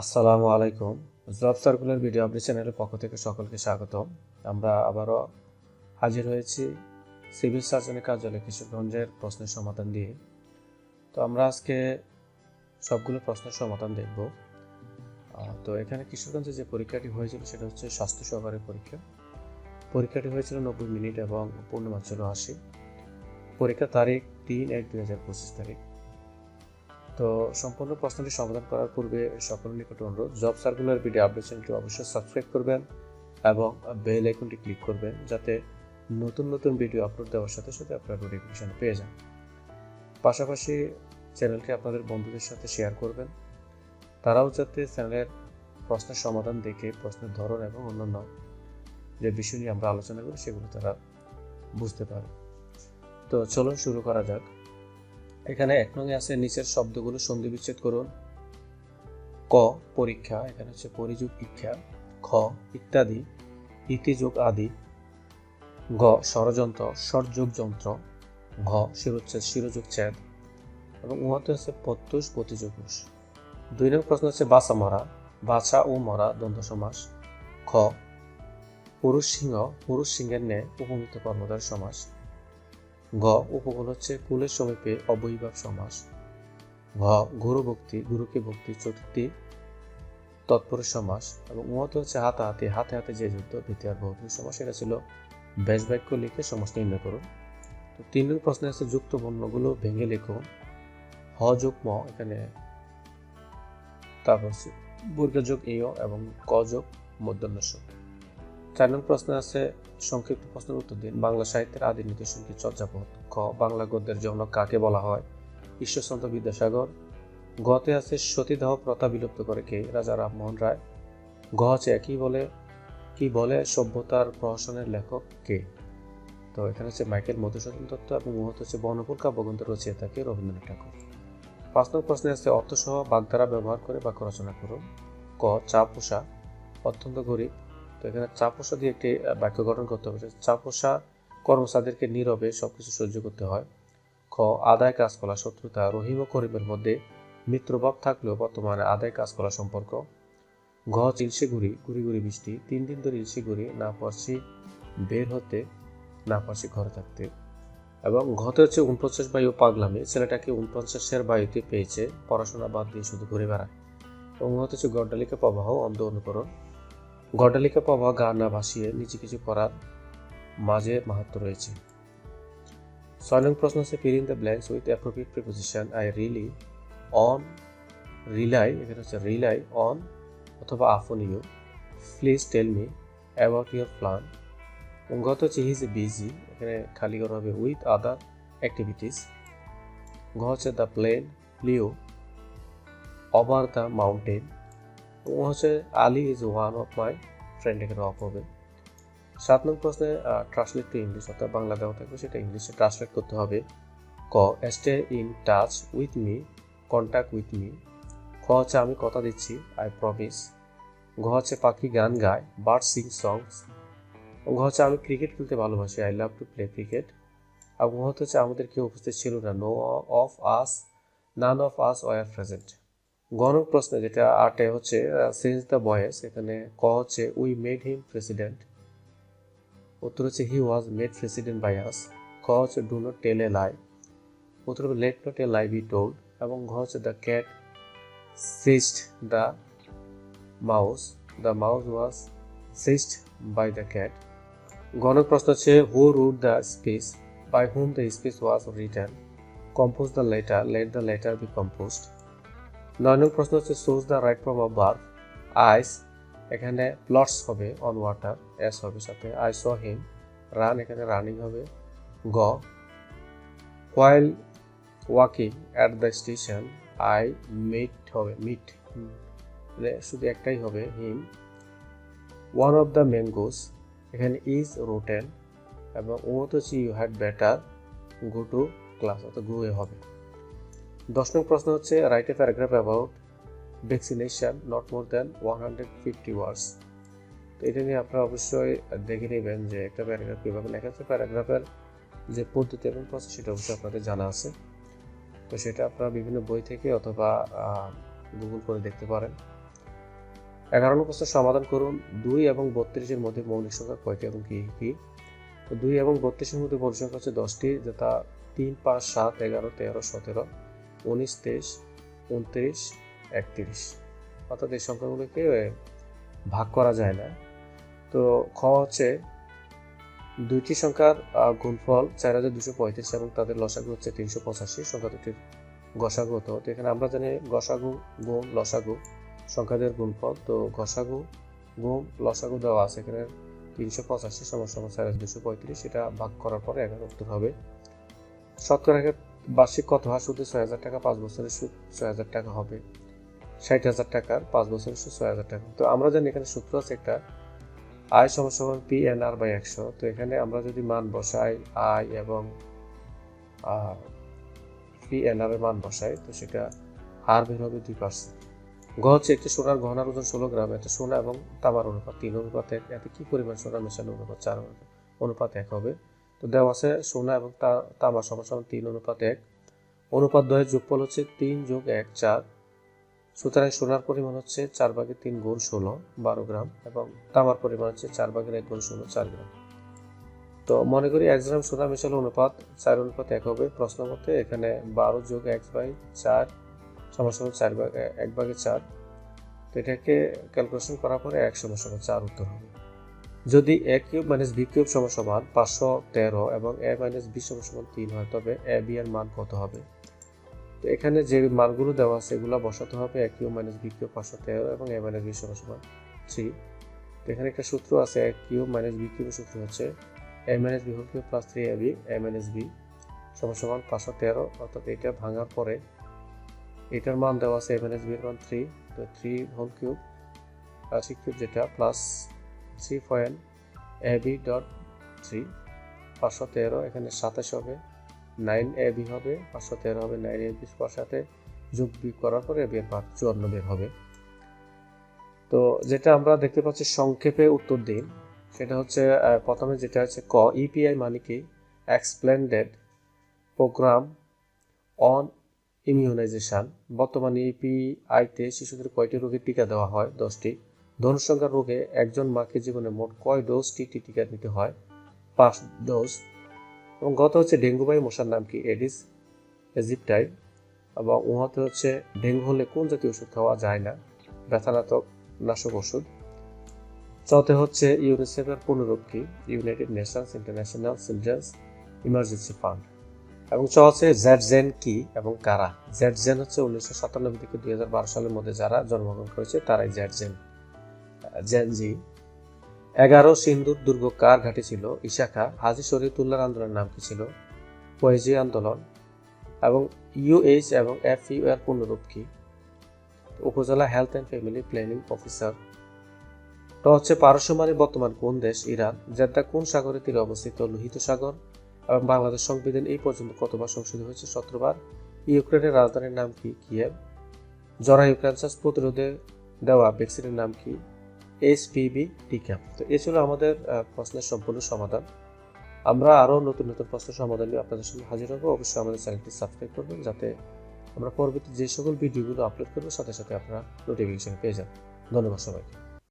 আসসালামু আলাইকুম। Job circular video update চ্যানেলের পক্ষ থেকে সকলকে স্বাগত আমরা আবারও হাজির হয়েছি সিভিল সার্জনের কার্যালয় কিশোরগঞ্জের প্রশ্নের সমাধান দিয়ে। তো আমরা আজকে সবগুলো প্রশ্নের সমাধান দেখব। তো এখানে কিশোরগঞ্জে যে পরীক্ষাটি হয়েছিল সেটা হচ্ছে স্বাস্থ্য সহকারী পরীক্ষা। পরীক্ষাটি হয়েছিল নব্বই মিনিট এবং পূর্ণমান আশি। পরীক্ষা তারিখ তিন এক দুই হাজার পঁচিশ তারিখ। তো সম্পূর্ণ প্রশ্নটি সমাধান করার পূর্বে সকলের নিকট অনুরোধ জব সার্কুলার ভিডিও আপডেট চ্যানেলটি অবশ্যই সাবস্ক্রাইব করবেন এবং বেল আইকনটি ক্লিক করবেন যাতে নতুন নতুন ভিডিও আপলোড দেওয়ার সাথে সাথে আপনারা নোটিফিকেশন পেয়ে যান। পাশাপাশি চ্যানেলটি আপনাদের বন্ধুদের সাথে শেয়ার করবেন। তারাও যাতে চ্যানেলের প্রশ্নের সমাধান দেখে, প্রশ্নের ধরন এবং অন্যান্য যে বিষয় নিয়ে আমরা আলোচনা করি, সেগুলো তারা বুঝতে পারে। তো চলুন শুরু করা যাক। এখানে এক নঙে আছে, নিচের শব্দগুলো সন্ধি বিচ্ছেদ করুন। ক, পরীক্ষা, এখানে হচ্ছে পরিযোগ ইচ্ছা খ, ইত্যাদি, ইতিযোগ আদি। গ ষড়যন্ত্র, ষড়যোগ যন্ত্র। ঘ, শিরোচ্ছেদ, শিরোযোগ ছেদ। এবং উহাতে হচ্ছে প্রত্যুষ প্রতিযোগুষ দুই নম্বর প্রশ্ন হচ্ছে বাছা মরা। বাছা ও মরা দ্বন্দ্ব সমাস। খ, পুরুষ সিংহ, পুরুষ সিংহের ন্যায় উপমিত কর্মদার সমাস। গ উপকূল হচ্ছে কুলের সমীপে অবৈভাব সমাস। ঘ, গুরু ভক্তি, গুরুকে ভক্তি, চতুর্থী তৎপরের সমাস এবং উহত হচ্ছে হাতাহাতি হাতে হাতে যে যুদ্ধ, দ্বিতীয় বহুপুরী সমাস এটা ছিল ব্যাস বাক্য লিখে সমাস নির্ণয় করুন। তো তিন নম্বর প্রশ্নে আছে যুক্ত বর্ণগুলো ভেঙে লিখুন হ যোগ ম, এখানে তারপর বর্গ যোগ ইয় এবং ক যোগ মধ্যাহ্নস্য চার নম্বর প্রশ্ন আছে সংক্ষিপ্ত প্রশ্নের উত্তর দিন। বাংলা সাহিত্যের আদি নিদর্শন কি চর্যাপদ খ বাংলা গদ্যের জনক কাকে বলা হয়? ঈশ্বরচন্দ্র বিদ্যাসাগর। গতে আছে সতীদাহ প্রথা বিলুপ্ত করে কে? রাজা রামমোহন রায়। গ হচ্ছে একই বলে? কি বলে? সভ্যতার প্রহসনের লেখক কে? তো এখানে হচ্ছে মাইকেল মধুসূদন দত্ত এবং মুহূর্ত হচ্ছে বনপুর কাব্যগ্রন্থ রচয়িতা কে? রবীন্দ্রনাথ ঠাকুর। পাঁচ নম্বর প্রশ্নে আছে, অর্থসহ বাগধারা ব্যবহার করে বাক্য রচনা করুন। ক চা পোষা অত্যন্ত গরিব। তো এখানে চা পোষা দিয়ে একটি বাক্য গঠন করতে হবে। চা পোষা কর্মচারীদেরকে নীরবে সবকিছু সহ্য করতে হয়। খ আদায় কাজ করা শত্রুতা রহিম ও করিমের মধ্যে মিত্রভাব থাকলেও বর্তমানে আদায় কাজ করা সম্পর্ক। ঘ ঘুরি ঘুরি ঘুরি বৃষ্টি। তিন দিন ধরে ঘুরি না পারছি বের হতে না পারছি ঘরে থাকতে। এবং ঘতে হচ্ছে উনপঞ্চাশ বায়ু পাগলামে। ছেলেটাকে উনপঞ্চাশের বায়ুতে পেয়েছে, পড়াশোনা বাদ দিয়ে শুধু ঘুরে বেড়ায়। এবং হচ্ছে গড্ডালিকা প্রবাহ, অন্ধ অনুকরণ। গড্ডালিকা পাওয়া গা না ভাসিয়ে নিচে কিছু করার মাঝে মাহাত্ম রয়েছে। ছয় প্রশ্ন আছে fill in the blanks with appropriate preposition I rely on rely এখানে হচ্ছে রিলাই অন অথবা upon you please tell me about your plan গত হচ্ছে হিজ বিজি এখানে খালি করা হবে উইথ আদার অ্যাক্টিভিটিস ঘ হচ্ছে the plane flew over the mountain হচ্ছে Ali is one of my friend এখানে অফ হবে। সাত নং প্রশ্নে ট্রান্সলেট টু ইংলিশ অর্থাৎ বাংলা দেওয়া থাকবে, সেটা ইংলিশে ট্রান্সলেট করতে হবে। ক stay in touch with me contact with me খ হচ্ছে আমি কথা দিচ্ছি আই প্রমিস ঘ হচ্ছে পাখি গান গায় বার্ড সিং সংস ঘ হচ্ছে আমি ক্রিকেট খেলতে ভালোবাসি I love to play cricket আর ঘ হচ্ছে আমাদের কেউ উপস্থিত ছিল না no of us none of us were present গণ প্রশ্নে, যেটা আটে হচ্ছে সিন্স দ্য বয়েস, এখানে ক হচ্ছে উই মেড হিম প্রেসিডেন্ট উত্তর হচ্ছে he was made president by us ক হচ্ছে do not tell a lie উত্তর let not a lie be told এবং ঘ হচ্ছে the cat seized the mouse the mouse was seized by the cat গণক প্রশ্ন হচ্ছে who wrote the speech by whom the speech was written compose the letter let the letter be composed নয় নং প্রশ্ন হচ্ছে choose the right form of বার্ভ আইস এখানে floats হবে on water S হবে সাথে আই স হিম রান এখানে running হবে, গ while walking at the station I meet হবে মিট মানে শুধু একটাই হবে him one of the mangoes এখানে ইজ রোটেন এবং ও তো see you had better go to class অর্থাৎ এ হবে। দশ নং প্রশ্ন হচ্ছে write a paragraph about vaccination not more than one hundred fifty words তো এটা নিয়ে আপনারা অবশ্যই দেখে নেবেন যে একটা প্যারাগ্রাফ কীভাবে লেখা আছে। প্যারাগ্রাফের যে পদ্ধতি এবং প্রসেস সেটা অবশ্যই আপনাদের জানা আছে। তো সেটা আপনারা বিভিন্ন বই থেকে অথবা গুগল করে দেখতে পারেন। এগারো নম্বর প্রশ্নের সমাধান করুন। দুই এবং বত্রিশের মধ্যে মৌলিক সংখ্যা কয়টি এবং কী কী? দুই এবং বত্রিশের মধ্যে মৌলিক সংখ্যা হচ্ছে দশটি, যথা তিন, পাঁচ, সাত, এগারো, তেরো, সতেরো। উনিশ, তেইশ, উনত্রিশ, একত্রিশ। অর্থাৎ এই সংখ্যাগুলোকে ভাগ করা যায় না। তো খ হচ্ছে দুইটি সংখ্যার গুণফল চার হাজার দুশো পঁয়ত্রিশ এবং তাদের লসাগু হচ্ছে তিনশো পঁচাশি, সংখ্যা দুটির গসাগু হতো। তো এখানে আমরা জানি গসাগু, গুণ, লসাগু, সংখ্যাদের গুণফল। তো গসাগু, গুণ, লসাগু দেওয়া আছে এখানে তিনশো পঁচাশি সমান চার হাজার দুশো পঁয়ত্রিশ। এটা ভাগ করার পরে এগারো উত্তর হবে। শতকরা বার্ষিক কত হয়? সুদে ছয় হাজার টাকা, পাঁচ বছরের সুদ ছয় হাজার টাকা হবে। ষাট হাজার টাকার পাঁচ বছরের সুদ ছয় হাজার টাকা। তো আমরা জানি এখানে সূত্র আছে একটা আয় সমান পি এন আর বাই একশো। তো এখানে আমরা যদি মান বসাই আয় এবং পি এন আর এর মান বসাই, তো সেটা হার বের হবে দুই পার্সেন্ট গ হচ্ছে একটি সোনার গহনার ওজন ষোলো গ্রাম। এতে সোনা এবং তামার অনুপাত তিন অনুপাত এক। এতে কি পরিমাণ সোনা মেশানো অনুপাত চার অনুপাত এক হবে? তো দেওয়া আছে সোনা এবং তামা সমান তিন অনুপাত এক। অনুপাত দয়ের যোগফল হচ্ছে তিন যোগ এক, চার। সুতরাং সোনার পরিমাণ হচ্ছে চার ভাগের তিন গুণ ষোলো, বারো গ্রাম, এবং তামার পরিমাণ হচ্ছে চার ভাগের এক গুণ ষোলো, চার গ্রাম। তো মনে করি এক গ্রাম সোনা মেশালো অনুপাত চার অনুপাত এক হবে। প্রশ্ন মতে এখানে বারো যোগ এক বাই চার সমান চার ভাগ, এক ভাগে চার। তো এটাকে ক্যালকুলেশন করার পরে এক সমান চার উত্তর হবে। যদি a cube minus b cube সমান পাঁচশো তেরো এবং এ মাইনাস বি সমান তিন হয়, তবে এ, বি এর মান কত হবে? তো এখানে যে মানগুলো দেওয়া আছে, এগুলো বসাতে হবে a cube minus b cube পাঁচশো তেরো এবং এ মাইনাস বি সমান থ্রি। তো এখানে একটা সূত্র আছে এ কিউব মাইনাস বি কিউবের সূত্র হচ্ছে a minus b whole cube plus three a b, a minus b সমান সমান পাঁচশো তেরো, অর্থাৎ এটা ভাঙার পরে এটার মান দেওয়া আছে, এ মাইনাস বি এর মান থ্রি, তো three whole cube six cube যেটা, plus three a b dot three পাঁচশো তেরো, এখানে সাতাশ হবে। নাইন এ বি হবে, পাঁচশো তেরো হবে নাইন এ বি সাথে যোগ বি করার পরে এ বি এর মান চুয়ান্ন বের হবে। তো যেটা আমরা দেখতে পাচ্ছি সংক্ষেপে উত্তর দিন সেটা হচ্ছে প্রথমে যেটা হচ্ছে ক ইপিআই মানে কি? এক্সপ্লেন্ডেড প্রোগ্রাম অন ইমিউনাইজেশন বর্তমানে ইপিআইতে শিশুদের কয়টি রোগের টিকা দেওয়া হয়? দশটি। ধনুসংখ্যার রোগে একজন মাকে জীবনে মোট কয় ডোজ টিটি টিকা নিতে হয়? পাঁচ ডোজ। এবং গত হচ্ছে ডেঙ্গু বাই মশার নাম কি? এডিস এজিপটাই এবং উহাতে হচ্ছে ডেঙ্গু হলে কোন জাতীয় ওষুধ খাওয়া যায় না? ব্যথানাশক নাশক ওষুধ। চতে হচ্ছে ইউনিসেফের পুনরূপ কি? United Nations International Children's Emergency Fund এবং চ হচ্ছে জেন কি এবং কারা? জেন হচ্ছে উনিশশো সাতানব্বই থেকে দুই হাজার বারো সালের মধ্যে যারা জন্মগ্রহণ করেছে, তারাই জেন জেন জি এগারো সিন্ধুর দুর্গ কার ঘাটে ছিল? ইশাখা, হাজি শরীয়তুল্লাহর আন্দোলনের নাম কি ছিল? পয়েজি আন্দোলন। এবং ইউএইচ এবং এফ এর পূর্ণরূপ কি? Upazila health and family planning officer. তো হচ্ছে পারস্যমানের বর্তমান কোন দেশ? ইরান। জেদ্দা কোন সাগরের তীরে অবস্থিত? লোহিত সাগর। এবং বাংলাদেশ সংবিধান এই পর্যন্ত কতবার সংশোধিত হয়েছে? সতেরোবার। ইউক্রেনের রাজধানীর নাম কি? কিয়েভ। জরায়ু ক্যান্সার প্রতিরোধে দেওয়া ভ্যাকসিনের নাম কি? এইচপিভি টিকা তো এ ছিল আমাদের প্রশ্নের সম্পূর্ণ সমাধান। আমরা আরও নতুন নতুন প্রশ্ন সমাধান নিয়ে আপনাদের সঙ্গে হাজির হব। অবশ্যই আমাদের চ্যানেলটি সাবস্ক্রাইব করবেন যাতে আমরা পরবর্তী যে সকল ভিডিওগুলো আপলোড করব, সাথে সাথে আপনারা নোটিফিকেশন পেয়ে যান। ধন্যবাদ সবাইকে।